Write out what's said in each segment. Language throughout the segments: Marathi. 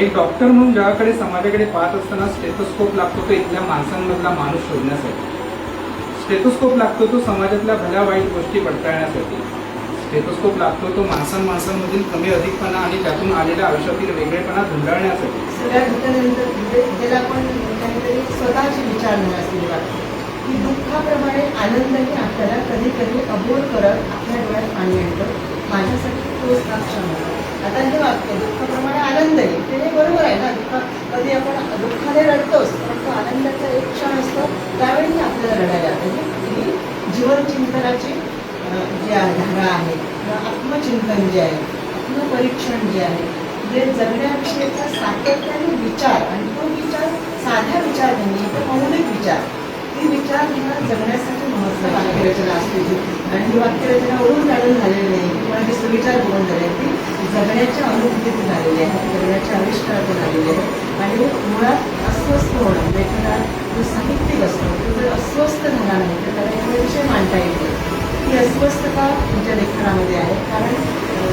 एक डॉक्टर म्हणून जगाकडे समाजाकडे पाहत असताना स्टेथोस्कोप लागतो तो इथल्या माणसांमधला माणूस शोधण्यासाठी. स्टेथोस्कोप लागतो तो समाजातल्या भल्या वाईट गोष्टी पडताळण्यासाठी. स्टेथोस्कोप लागतो तो माणसां माणसांमधील कमी अधिकपणा आणि त्यातून आलेल्या आयुष्यातील वेगळेपणा धुंडाळण्यासाठी. स्वतःची की दुःखाप्रमाणे आनंदही आपल्याला कधी कधी अबोर करत आपल्या डोळ्यात पाणी आणतं. माझ्यासाठी तोच हा क्षण होता. आता हे वाक्य दुःखाप्रमाणे आनंदही ते हे बरोबर आहे ना दुःख कधी आपण दुःखाने रडतोच परंतु आनंदाचा एक क्षण असतो त्यावेळी आपल्याला रडायला येतं. ही जीवन चिंतनाची अं, जी आहे धारा आहे किंवा आत्मचिंतन जे आहे आत्मपरीक्षण जे आहे जे जगण्याविषयीचा सातत्याने विचार आणि तो विचार साध्या विचार नाही तर मौलिक विचार. ती विचार जगण्यासाठी महत्त्व वाक्यरचना असते आणि ही वाक्यरचना ओढून काढून झालेली नाही किंवा ही सुविचार करून झाली ती जगण्याच्या अनुभूतीतून आलेले आहे जगण्याच्या आविष्कारातून आलेले आहे आणि मुळात अस्वस्थ होणं म्हणजे एखादा जो साहित्यिक असतो तो जर अस्वस्थ झाला नाही तर त्याला एखादा विषय मांडता येतो ती अस्वस्थता तुमच्या लेखनामध्ये आहे. कारण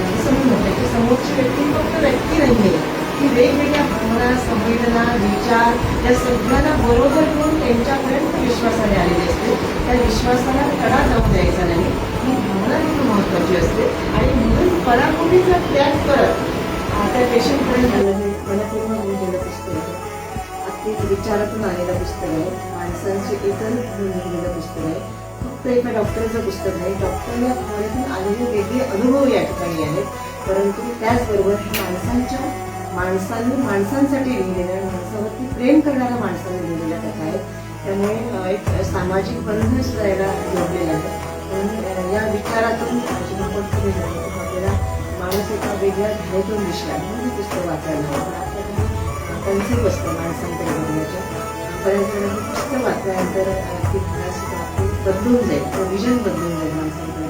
जसं मी म्हटलं की समोरची व्यक्ती फक्त व्यक्ती नाही आहे ती वेगवेगळ्या भावना संवेदना विचार या सगळ्यांना बरोबर घेऊन त्यांच्यापर्यंत विश्वासाने आलेली असते. त्या विश्वासाला तडा जाऊ द्यायचा नाही. ही भावना खूप महत्त्वाची असते? आणि म्हणून त्याग करत त्या पेशंटकडे झालं हे मनपूर्ण गेलं पुस्तक. आहे अगदी विचारातून आलेलं पुस्तक आहे. माणसांची होऊन लिहिलेलं पुस्तक आहे. फक्त एका डॉक्टरचं पुस्तक आहे डॉक्टर या भावनेतून आलेले वेगळे अनुभव या ठिकाणी आहेत परंतु त्याचबरोबर हे माणसांच्या माणसांनी माणसांसाठी लिहिलेल्या माणसावरती प्रेम करणाऱ्या माणसांनी लिहिलेल्या कथा आहेत त्यामुळे एक सामाजिक बंधन सुद्धा याला जोडलेलं आहे. म्हणून या विचारातून जेव्हा आपल्याला माणूस एका वेगळ्या धारेतून दिसला म्हणून पुस्तक वाचायला हवं. पण कन्सेप्ट असतं माणसांकडे बघण्याच्या पर्यंत पुस्तक वाचल्यानंतर अं, ती सुद्धा बदलून जाईल किंवा विजन बदलून जाईल माणसांकडे.